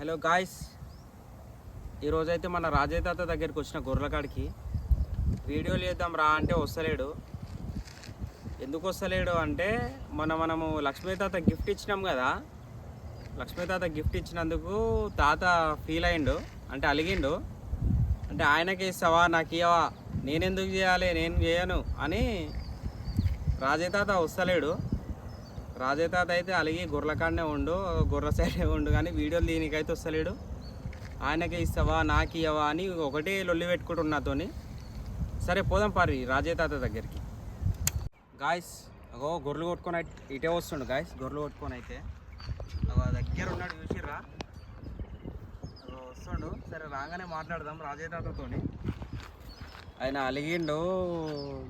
Hello guys ఈరోజైతే మన రాజయ్య తాత దగ్గరికి వచ్చిన గొర్రెల కాడికి. వీడియోలు చేద్దాం రా అంటే వస్తలేడు. ఎందుకు వస్తలేడు అంటే మన మనము లక్ష్మీ తాత గిఫ్ట్ ఇచ్చినాం కదా. లక్ష్మీ తాత గిఫ్ట్ ఇచ్చినందుకు తాత ఫీల్ అయిండు అంటే అలిగిండు. అంటే ఆయనకి ఇస్తావా నాకు ఇవ్వవా నేనెందుకు చేయాలి నేను చేయను అని రాజయ్య తాత వస్తలేడు. రాజేతాత తాత అయితే అలిగి గొర్రెల ఉండు గొర్రె సైడే ఉండు కానీ వీడియోలు దీనికైతే వస్తలేడు. ఆయనకే ఇస్తావా నాకు ఇవ్వవా అని ఒకటే లొల్లి పెట్టుకుంటున్నా నాతోని సరే పోదాం పారి రాజేతాత తాత దగ్గరికి. గాయస్ అగో గొర్రెలు కొట్టుకొని ఇటే వస్తుండు గాయస్ గొర్రెలు కొట్టుకొని అయితే. దగ్గర ఉన్నాడు చూసిర్రా? అగో వస్తుండు. సరే రాగానే మాట్లాడదాం రాజేతాతతో తాతతోని ఆయన అలిగిండు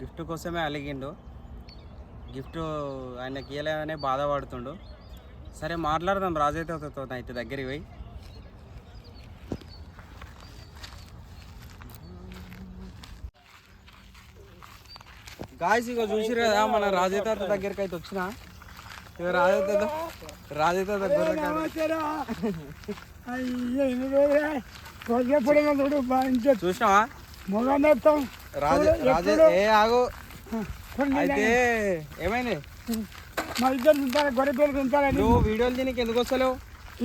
గిఫ్ట్ కోసమే అలిగిండు. గిఫ్ట్ ఆయనకి ఇవ్వలేదనే బాధపడుతుండు సరే మాట్లాడదాం రాజయ్య తాతతో అయితే దగ్గరికి పోయి. గాయస్ ఇక చూసిరు కదా మన రాజయ్య తాత దగ్గరికి అయితే వచ్చిన. ఇక రాజయ్య తాత రాజయ్య తాత గొర్రె కాడ- అయ్యో ఎన్ని రోజులే. రోజు చూడు బాగా చూసినావా? మొగం రాజ రాజ ఏ ఆగు. అయితే ఏమైంది? మా ఇద్దరు తింటారా? గొర్రె పిల్లలు తింటారని నువ్వు వీడియోలు దీనికి ఎందుకు వస్తలేవు?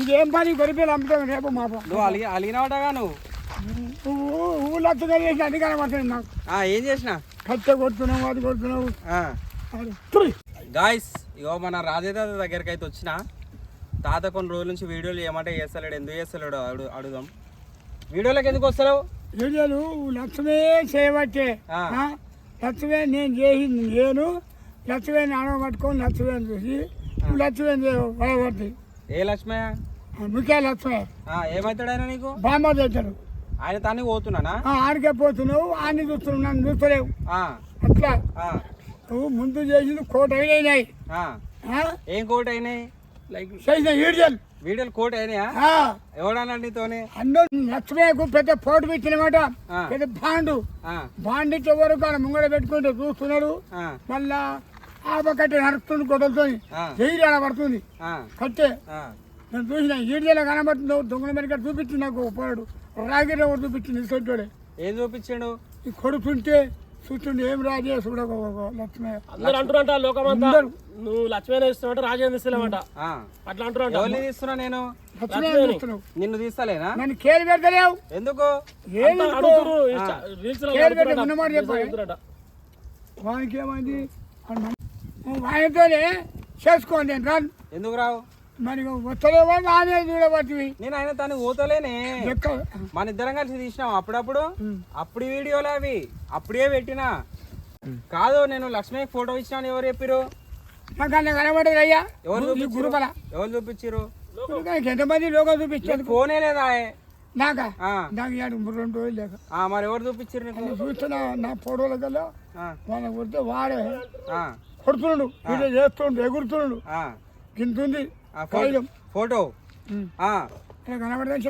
ఇదేం పని? గొర్రె పిల్లలు అమ్ముతాం రేపు మా నువ్వు అలిగి అలిగినవాటగా నువ్వు? నువ్వు ఊళ్ళో చేసి అది కనబడుతుంది నాకు. ఏం చేసిన? కట్టె కొడుతున్నావు అది కొడుతున్నావు. గాయస్ ఇగో మన రాజయ్య తాత దగ్గరికి అయితే వచ్చిన. తాత కొన్ని రోజుల నుంచి వీడియోలు ఏమంటే చేస్తలేడు ఎందుకు చేస్తలేడు అడు అడుగుదాం. వీడియోలకు ఎందుకు వస్తలేవు? వీడియోలు లక్ష్మే చేయబట్టే లక్ష్మే నేను చేసింది నేను లక్ష్మే నాన్న పట్టుకొని లక్ష్మే చూసి నువ్వు లక్ష్మే భయపడుతుంది ఏ లక్ష్మయ్య? ముఖ్య లక్ష్మే ఆ, ఏమవుతాడు ఆయన నీకు? బామ్మ చేశాడు ఆయన తానే పోతున్నానా? ఆడికే పోతున్నావు ఆడిని చూస్తున్నావు నన్ను చూస్తలేవు. అట్లా. నువ్వు ముందు చేసింది కోట అయినాయి. ఏం కోట్ అయినాయి లైక్ చేసిన ఈడియల్. వీడియోలు కోట్ అయినాయా? ఎవడన్నా నీతోనే? అందరూ లక్ష్మయ్యకు పెద్ద ఫోటో ఇచ్చినమాట ఆ. పెద్ద బాండు. బాండ్ ఇచ్చే వరకు ఆయన ముంగడ పెట్టుకుంటూ చూస్తున్నాడు. మళ్ళా ఆప కట్టి నడుస్తుంది గొడవలతో జైలు అలా పడుతుంది. కట్టే. నేను చూసిన ఈడియల్ కనబడుతుంది దొంగల మెరిక చూపించింది నాకు పోరాడు. రాగిరి చూపించింది? ఇసొడ్డోడే ఏం చూపించాడు? ఈ కొడుతుంటే చూస్తుండే ఏం రాజే చూడ లక్ష్మయ్య అందరు అంటారంట లోకమంతా. నువ్వు లక్ష్మీని ఇస్తావంట రాజేంద్ర ఆ. అట్లా అంటారంట ఎవరిని తీస్తున్నా నేను? నిన్ను తీస్తలేనా? నన్ను కేలు పెడతలేవు. ఎందుకు? కేలు పెట్టి ఉన్నమాట చెప్పాలి వానికి ఏమైంది? ఆయనతోనే చేసుకోండి నేను రాను. ఎందుకు రావు? మరి వస్తలేవో నానే చూడబట్టి నేను ఆయన తను పోతలేనే. మన ఇద్దరం కలిసి తీసినాం అప్పుడప్పుడు. అప్పుడు వీడియోలు అవి. అప్పుడే పెట్టినా. కాదు నేను లక్ష్మి ఫోటో ఇచ్చినాను. ఎవరు చెప్పిరు నాకు అన్న కనబడదు అయ్యా. ఎవరు గురుబల ఎవరు చూపించిరు ఎంతమంది లోకం చూపించారు? ఫోనే లేదా? నాకా? రెండు రోజులు లేక. మరి ఎవరు చూపించిరు నేను చూస్తున్నా నా ఫోటోల కల్లా వాళ్ళ కొడితే వాడే. ఆ, కొడుతున్నాడు వీడియో చేస్తుండు ఎగురుతున్నాడు ఆ, గింతుంది ఫోటో. ఇలా కనబడదని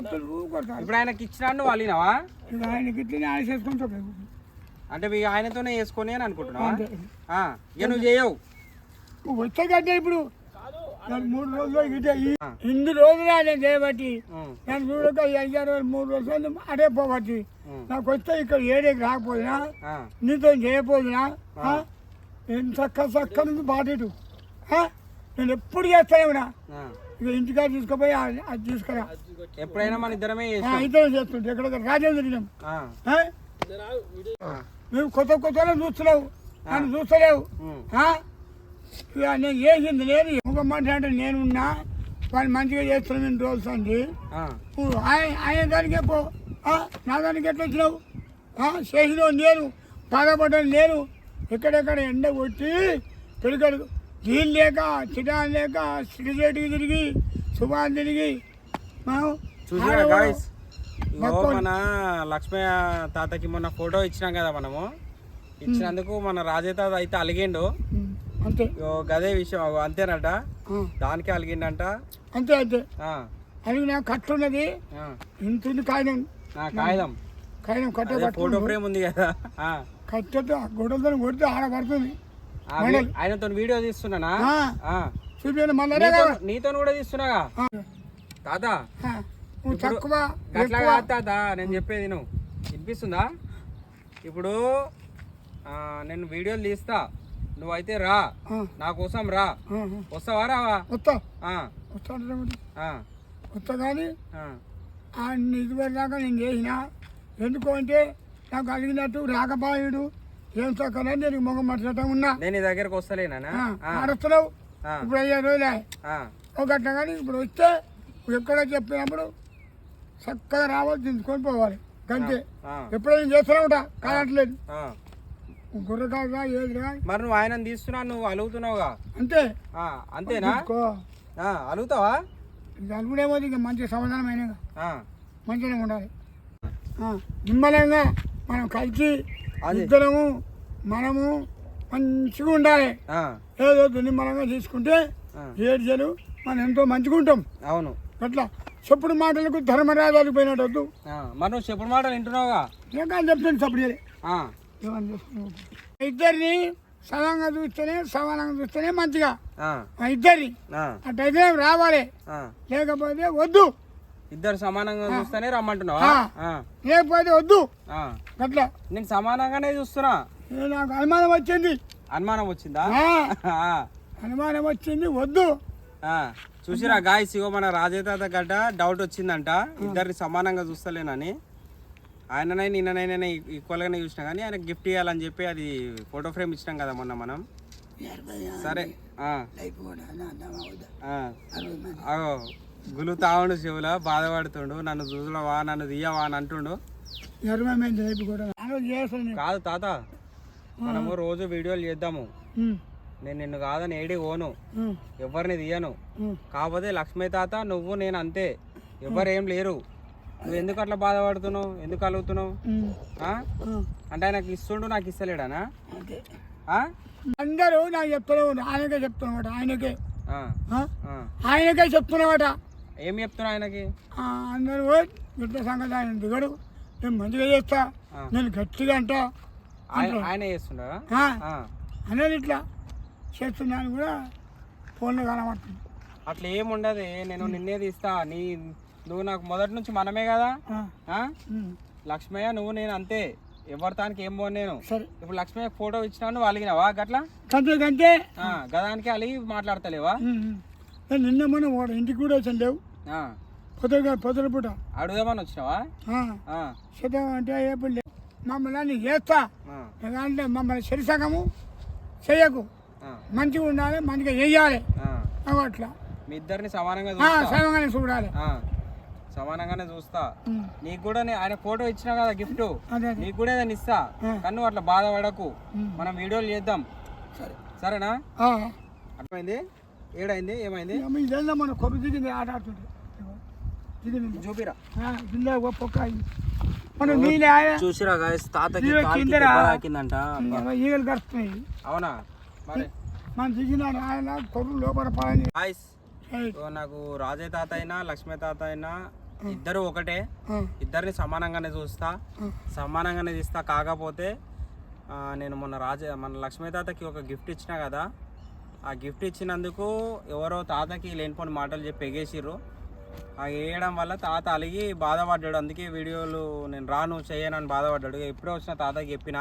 ఇప్పుడు ఆయనకి ఇచ్చినా నువ్వు అలిగినావా ఇక ఆయనకి ఇట్లనే ఆయన చేసుకుంటాడు అంటే మీ ఆయనతోనే వేసుకొని అని అనుకుంటున్నావా? అంతే. ఆ, ఇక నువ్వు చేయవు. నువ్వు వచ్చే కంటే ఇప్పుడు నేను మూడు రోజులు ఇదే ఈ- ఇన్ని రోజులు నేను చేయబట్టి నేను చూడక ఈ అయ్యారు మూడు రోజులు అడే పోబట్టి. నాకు వస్తే ఇక్కడ ఏడేకి రాకపోయినా ఆ, నీతో చేయకపోయినా ఆ? నేను చక్క చక్క నుంచి బాటేటు ఆ? నేను ఎప్పుడు చేస్తానే ఉన్నా ఆ. ఇక ఇంటికాడ తీసుకుపోయి అది తీసుకురా. ఎప్పుడైనా మన ఇద్దరమే ఇద్దరం చేస్తుంటే ఎక్కడ రాజేంద్ర నువ్వు కొత్త కొత్తలో చూస్తున్నావు. నన్ను చూస్తలేవు. నేను చేసింది లేదు. ఒక మనిషి అంటే నేనున్నా వాళ్ళు మంచిగా చేస్తున్నాం ఇన్ని రోజులు అండి ఆయన ఆయన దానికే పో? నా దానికి ఎట్లా వచ్చినావు? ఆ? చేసినావు నేను. బాధపడ్డాను నేను. ఎక్కడెక్కడ ఎండ కొట్టి తిరిగాడు నీళ్ళు లేక చిటాన్ లేక సిరిగేటికి తిరిగి సుభాన్ తిరిగి మనం లక్ష్మయ్య తాతకి మొన్న ఫోటో ఇచ్చినాం కదా మనము. ఇచ్చినందుకు మన రాజే తాత అయితే అలిగిండు. అంతే. గదే విషయం అంతేనట. దానికే అలిగిండంట. అంతే అంతే. ఆ, అది నాకు కట్టున్నది. ఆ, ఇంత కాయడం నా కాగితం. కాయడం కట్ట ఫోటో ఫ్రేమ్ ఉంది కదా. కట్టెతో గొడవలతో కొడితే ఆడ పడుతుంది. ఆయనతో వీడియో తీస్తున్నానా? నీతో కూడా తీస్తున్నాగా తాత అట్లా కాదు తాత నేను చెప్పేది నువ్వు వినిపిస్తుందా? ఇప్పుడు నేను వీడియోలు తీస్తా. నువ్వైతే రా. నా కోసం రా. వస్తావా రావా? వస్తా. కానీ నేను చేసిన. ఎందుకు అంటే నాకు అడిగినట్టు రాకపాయుడు. ఏం చక్కన నేను మొగ మచ్చట ఉన్నా. నేను నీ దగ్గరకు వస్తలేనా ఆ, ఇప్పుడు అయ్యే రోజులే. ఒక గట్ల కానీ ఇప్పుడు వస్తే ఎక్కడో చెప్పినప్పుడు చక్కగా రావాలి దించుకొని పోవాలి. ఆ, ఎప్పుడైనా చేస్తూనే ఉంటా కానట్లేదు ఆ. గుర్రకాగా ఏది కానీ మరి నువ్వు ఆయన తీస్తున్నా నువ్వు అలుగుతున్నావుగా? అంతే. అంతేనా? అలుగుతావా? ఇది అనుకునేమో ఇక మంచి సమాధానం అయినా మంచిగా ఉండాలి. నిమ్మలంగా మనం కలిసి. ఇద్దరము మనము మంచిగా ఉండాలి. ఏదో నిమ్మలంగా తీసుకుంటే. ఏడ్చలు మనం ఎంతో మంచిగా ఉంటాం. అవును. అట్లా చెప్పుడు మాటలకు ధర్మరాజాలు పోయినట్టు నువ్వు చెప్పుడు మాటలు వింటున్నావుగా? ఇంకా చెప్తాను చెప్పుడు? ఇద్దరిని సమానంగా చూస్తేనే సమానంగా చూస్తేనే మంచిగా. ఆ, అట్టయితే రావాలి. లేకపోతే వద్దు. ఇద్దరు సమానంగా చూస్తేనే రమ్మంటున్నావా? లేకపోతే వద్దు. అట్లా. నేను సమానంగానే చూస్తున్నా. నాకు అనుమానం వచ్చింది. అనుమానం వచ్చిందా? అనుమానం వచ్చింది వద్దు. చూసిరా గాయస్ ఇగో మన రాజేతాత గడ్డ డౌట్ వచ్చిందంట. ఇద్దరిని సమానంగా చూస్తలేనని. ఆయననై నిన్ననైనా ఈక్వల్గానే చూసినా కానీ ఆయన గిఫ్ట్ ఇవ్వాలని చెప్పి అది ఫోటో ఫ్రేమ్ ఇచ్చినాం కదా మొన్న మనం. సరే. అగో గులుతావుండు శివుల బాధపడుతుండు. నన్ను చూసులవా నన్ను తీయవా అని అంటుండు. కాదు తాత. మనము రోజు వీడియోలు చేద్దాము. నేను నిన్ను కాదని ఏడి పోను. ఉమ్, ఎవరిని తీయను. కాకపోతే లక్ష్మీ తాత నువ్వు నేను అంతే. ఎవరేం లేరు. నువ్వు ఎందుకు అట్లా బాధపడుతున్నావు? ఎందుకు అలుగుతున్నావు. అంటే ఆయనకి ఇస్తుండు నాకు ఇస్తలేడానా? అందరూ నాకు చెప్తూనే ఉన్నారు ఆయనకే. చెప్తున్నమాట ఆయనకే. ఆయనకే చెప్తున్నమాట ఏం చెప్తున్నా ఆయనకి? అందరూ "ఓయ్, గిట్ల సంగతి ఆయన దిగడు. నేను మంచిగా చేస్తా. నేను గట్టిగా అంటా. ఆయన ఆ. అనేది ఇట్లా చేస్తున్నాను కూడా ఫోన్లో కనబడుతుంది. అట్లా ఏం ఉండదు. నేను నిన్నే తీస్తా. నీ నువ్వు నాకు మొదటి నుంచి మనమే కదా? లక్ష్మయ్య నువ్వు నేను అంతే. ఎవరి తానికి ఏం పోను నేను. ఇప్పుడు లక్ష్మయ్య ఫోటో ఇచ్చినా నువ్వు అలిగినావా గట్లా? ఆ, గదానికి అలిగి మాట్లాడతలేవా? నిన్న మనం వాడు ఇంటికి కూడా వచ్చాను లేవు. పొద్దుగా పొద్దున పూట. అడుగుదామని వచ్చినావా? అంటే లేవు మమ్మల్ని చేస్తా ఎందుకంటే మమ్మల్ని శరిసగము చెయ్యకు ఆ, మంచిగా ఉండాలి మంచిగా. అవి అట్లా. మీ ఇద్దరిని సమానంగా సమంగానే చూడాలి. సమానంగానే చూస్తా. నీకు కూడా ఆయన ఫోటో ఇచ్చినా కదా గిఫ్ట్? నీకు కూడా ఏదైనా ఇస్తా? ఆ. కానీ నువ్వు అట్లా బాధపడకు. మనం వీడియోలు చేద్దాం. సరే. సరేనా? అర్థమైంది? ఏడైంది? ఏమైంది? మన కొడుకు దిగింది ఆట ఆడుతుంది దిగింది చూపిరా కింద పొక్క. మన నీళ్ళే చూసిరా గాయస్ తాతకి కిందరా. ఈగలు కరుస్తున్నాయి. అవునా? మరి? మన ఆయన కొడుకు లోపల గాయస్ నాకు రాజే తాత అయినా లక్ష్మీ తాత అయినా ఇద్దరు ఒకటే. ఇద్దరిని సమానంగానే చూస్తా. సమానంగానే తీస్తా కాకపోతే నేను మొన్న రాజే మన లక్ష్మీ తాతకి ఒక గిఫ్ట్ ఇచ్చిన కదా ఆ గిఫ్ట్ ఇచ్చినందుకు ఎవరో తాతకి లేనిపోని మాటలు చెప్పి ఎగేసిర్రు. ఆ వేయడం వల్ల తాత అలిగి బాధపడ్డాడు అందుకే వీడియోలు నేను రాను చేయనని బాధపడ్డాడు ఎప్పుడో వచ్చిన తాతకి చెప్పిన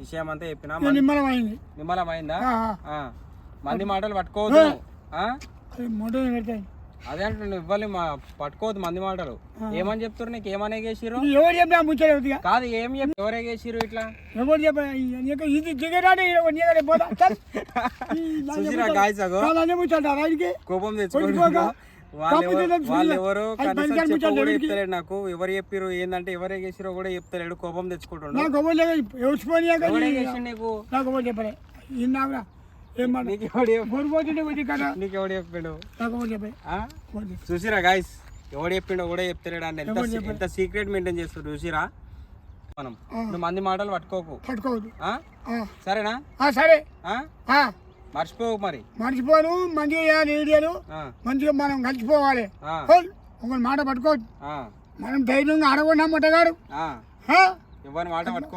విషయం అంతా చెప్పిన నిమ్మలం అయింది నిమ్మలం అయిందా ఆ, ఆ. ఆ. మంది మాటలు పట్టుకోవద్దు? అది అంటే నువ్వు ఇవ్వాలి మా పట్టుకోవద్దు మంది మాటలు ఏమని చెప్తారు నీకు ఏమని ఇది ఎవరు ముచ్చలేదు కాదు ఏం చెప్పి ఎవరు ఎగేసిర్రు ఇట్లా ఎవరు ఇది దిగరాడే చూసిరా రాయికి కోపం కొట్టుకోక. తెచ్చుకోండి వాళ్ళు కాకపోతే ఎవరు- నాకు వాళ్ళు చూడలే. ఎవరు అది కనీసం పనికిరాని చెప్ప ముచ్చట్లు కూడా ఎవరికి? చెప్తలేడు నాకు. ఎవరు చెప్పిరు ఏంటంటే ఎవరు ఎగేసిరో కూడా చెప్తలేడు కోపం ఆ? చూసిరా గాయస్ ఎవడు చెప్పిండో కూడా చెప్తలేడు అంటే ఎంత ఎంత సీక్రెట్ మెయింటైన్ చేస్తారు చూసిరా మనం. నువ్వు మంది మాటలు పట్టుకోకు. పట్టుకోవద్దు. సరేనా? ఆ, సరే. మర్చిపోకు మరి. మర్చిపోను మంచిగా చేయాలి వీడియోలు ఆ, మంచిగా మనం కలిసిపోవాలి. ఒక మాట పట్టుకోవద్దు ఆ, మనం ధైర్యంగా అడగొన్నా ముట్టగాడు? ఎవరి మాట పట్టుకో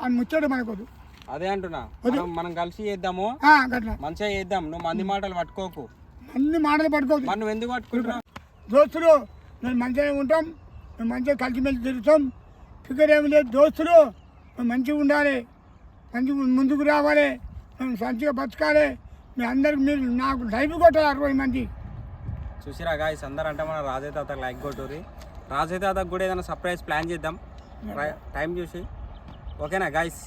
అని ముచ్చాడు మనకొద్దు. అదే అంటున్నా. మనం మనం కలిసి చేద్దాము. మంచిగా చేద్దాం. నువ్వు మంది మాటలు పట్టుకోకు. అన్ని మాటలు పట్టుకోవద్దు మరి నువ్వు ఎందుకు పట్టుకుంటున్నావు? దోస్తులు మేము మంచిగా ఉంటాం. మేము మంచిగా కలిసిమెలిసి తిరుగుతాం. ఫిగర్ ఏమి లేదు. దోస్తులు మంచిగా ఉండాలి. మంచిగా ముందుకు రావాలి. మేము మంచిగా బతకాలి. మీ అందరికి మీరు నాకు లైఫ్ కొట్టాలి అరవై మంది. చూసిరా గాయస్ అందరూ అంటే మన రాజయ్య తాతకు లైక్ కొట్టుర్రి. రాజయ్య తాతకు కూడా ఏదైనా సర్ప్రైజ్ ప్లాన్ చేద్దాం. టైం చూసి. ఓకేనా గాయస్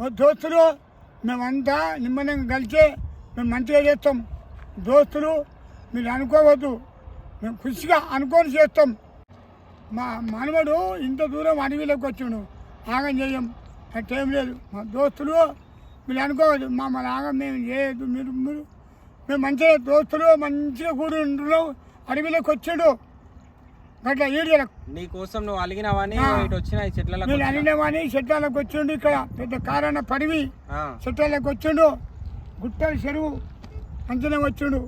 ఓ దోస్తులు మేమంతా నిమ్మలంగా కలిసి మేము మంచిగా చేస్తాం. దోస్తులు మీరు అనుకోవద్దు. మేము ఖుషిగా అనుకొని చేస్తాం. మా మనవడు ఇంత దూరం అడవిలోకి వచ్చిండు. ఆగం చేయం. ఏం లేదు. మా దోస్తులు మీరు అనుకోవద్దు ఆగం మేము చేయొద్దు మీరు మీరు మేము మంచిగా దోస్తులు మంచిగా కూడి ఉంటున్నాం అడవిలోకి వచ్చిండు. గట్ల ఈడియలకు నీ కోసం నువ్వు అలిగినావని. ఇటు వచ్చిన ఈ చెట్లలో నేను అనిలేమని చెట్టాలకు వచ్చిండు ఇక్కడ. పెద్ద కారణ పడివి. చెట్టాలకు వచ్చిండు. గుట్టల చెరువు అంచనా వచ్చిండు.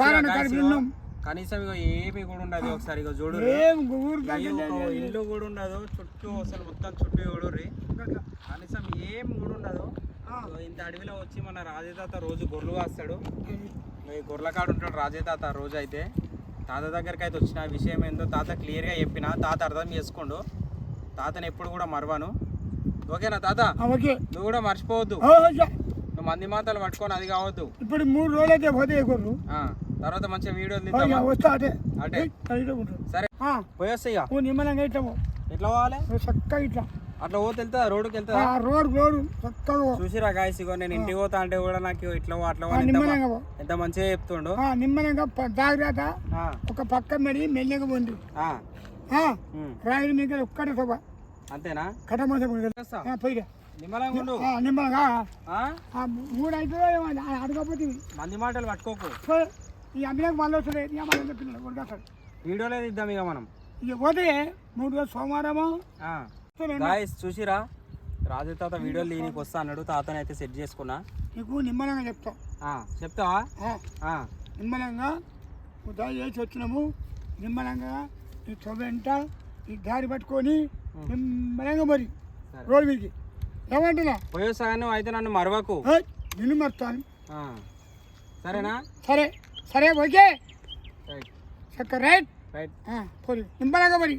పాలన కలిపి ఉన్నాం. కనీసం ఇగో ఏమి కూడా ఉండదు ఒకసారి ఇగో చూడు ఇల్లు కూడా ఉండదు చుట్టూ అసలు మొత్తం చుట్టూ చూడుర్రి. కనీసం ఏం కూడా ఉండదు. ఇంత అడవిలో వచ్చి మన రాజే తాత రోజు గొర్రెలు కాస్తాడు. ఈ గొర్రెల కాడు ఉంటాడు రాజే తాత రోజు అయితే. తాత దగ్గరికి అయితే వచ్చిన విషయం ఏందో తాత క్లియర్గా చెప్పిన తాత అర్థం చేసుకోండు. తాతని ఎప్పుడు కూడా మరవను. ఓకేనా తాత? నువ్వు కూడా మర్చిపోవద్దు. నువ్వు మంది మాతలు పట్టుకొని అది కావద్దు. ఇప్పుడు మూడు రోజులైతే పోతే తర్వాత మంచిగా వీడియోలు తీద్దామా? వస్తా అటే. అటే. సరే. ఆ, పోయేస్తా ఇక నిమ్మలంగా ఇట్లా ఎట్లా పోవాలి? చక్కగా ఇట్లా. అట్లా పోతే వెళ్తా రోడ్డుకి వెళ్తా రోడ్ రోడ్. చూసిరా గాయస్ ఇగో నేను ఇంటికి పోతా అంటే కూడా నాకు ఇట్లా అట్లా ఎంత మంచిగా చెప్తుండు? నిమ్మలంగా జాగ్రత్త ఒక పక్క మెడి మెల్లగా ఉమ్, రాయుడు మీకు ఒక్కటే సభ. అంతేనా? కటమోస చేస్తా. పోయిరా నిమ్మలంగా మూడు అయితే అడగపోతే మంది మాటలు పట్టుకోకు. ఈ అమ్మిలకు మళ్ళీ వస్తుంది. ఈ అమ్మాయి పిల్లలు? కొడుకొస్తాడు వీడియోలో తీద్దాం ఇక మనం. ఇక పోతే మూడు రోజులు సోమవారము. గాయస్ చూసిరా? రాజు తాత వీడియోలు తీనికి వస్తా అన్నాడు. తాతని అయితే సెట్ చేసుకున్నా. నీకు నిమ్మలంగా చెప్తా. చెప్తావా? ఆ, నిమ్మలంగా ఉదయం చేసి వచ్చినాము. నిమ్మలంగా ఈ తొవ్వెంట ఈ దారి పట్టుకొని నిమ్మలంగా మరి. రోడ్డు మీదకి. ఏమంటున్నా? నువ్వు అయితే నన్ను మరవకు. నిన్ను మర్తాను. సరేనా? సరే. సరే ఓకే? రైట్ చక్క రైట్? రైట్ పోయి నిమ్మలంగా మరి.